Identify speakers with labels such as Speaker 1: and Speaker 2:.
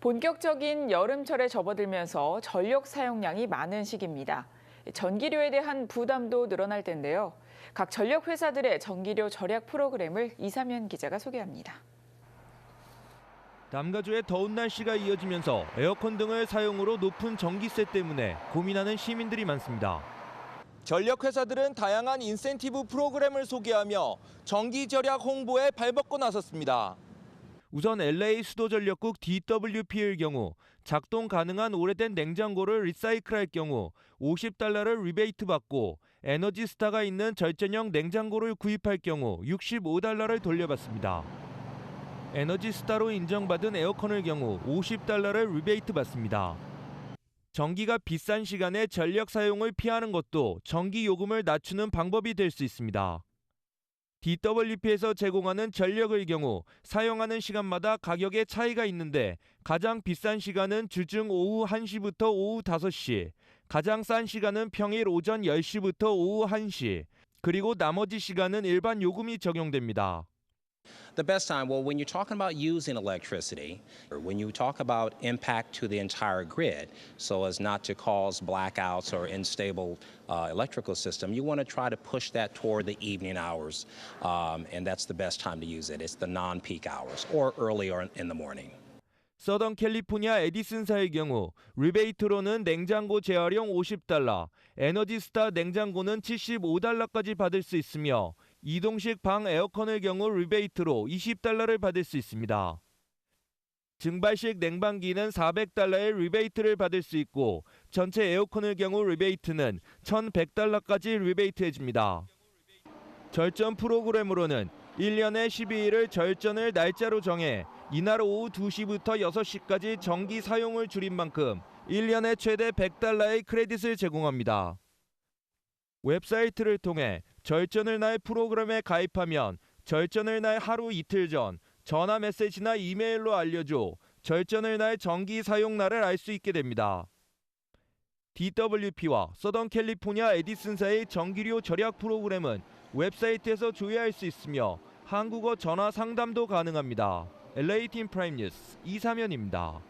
Speaker 1: 본격적인 여름철에 접어들면서 전력 사용량이 많은 시기입니다. 전기료에 대한 부담도 늘어날 텐데요. 각 전력 회사들의 전기료 절약 프로그램을 이사면 기자가 소개합니다.
Speaker 2: 남가주의 더운 날씨가 이어지면서 에어컨 등을 사용으로 높은 전기세 때문에 고민하는 시민들이 많습니다. 전력 회사들은 다양한 인센티브 프로그램을 소개하며 전기 절약 홍보에 발벗고 나섰습니다. 우선 LA 수도전력국 DWP의 경우 작동 가능한 오래된 냉장고를 리사이클할 경우 50달러를 리베이트 받고 에너지 스타가 있는 절전형 냉장고를 구입할 경우 65달러를 돌려받습니다. 에너지 스타로 인정받은 에어컨의 경우 50달러를 리베이트 받습니다. 전기가 비싼 시간에 전력 사용을 피하는 것도 전기 요금을 낮추는 방법이 될 수 있습니다. DWP에서 제공하는 전력의 경우 사용하는 시간마다 가격의 차이가 있는데 가장 비싼 시간은 주중 오후 1시부터 오후 5시, 가장 싼 시간은 평일 오전 10시부터 오후 1시, 그리고 나머지 시간은 일반 요금이 적용됩니다.
Speaker 3: The best time, well, when you're talking about using electricity, or when you talk about impact to the entire grid, so as not to cause blackouts or unstable uh, electrical system, you want to try to push that toward the evening hours, um, and that's the best time to use it. It's the non-peak hours or early or in the morning.
Speaker 2: 서던 캘리포니아 에디슨사의 경우 리베이트로는 냉장고 재활용 50달러, 에너지스타 냉장고는 75달러까지 받을 수 있으며 이동식 방 에어컨의 경우 리베이트로 20달러를 받을 수 있습니다. 증발식 냉방기는 400달러의 리베이트를 받을 수 있고 전체 에어컨의 경우 리베이트는 1,100달러까지 리베이트해 줍니다. 절전 프로그램으로는 1년에 12일을 절전을 날짜로 정해 이날 오후 2시부터 6시까지 전기 사용을 줄인 만큼 1년에 최대 100달러의 크레딧을 제공합니다. 웹사이트를 통해 절전을 날 프로그램에 가입하면 절전을 날 하루 이틀 전 전화 메시지나 이메일로 알려줘 절전을 날 전기 사용 날을 알 수 있게 됩니다. DWP와 서던 캘리포니아 에디슨사의 전기료 절약 프로그램은 웹사이트에서 조회할 수 있으며 한국어 전화 상담도 가능합니다. LA 팀 프라임 뉴스 이사면입니다.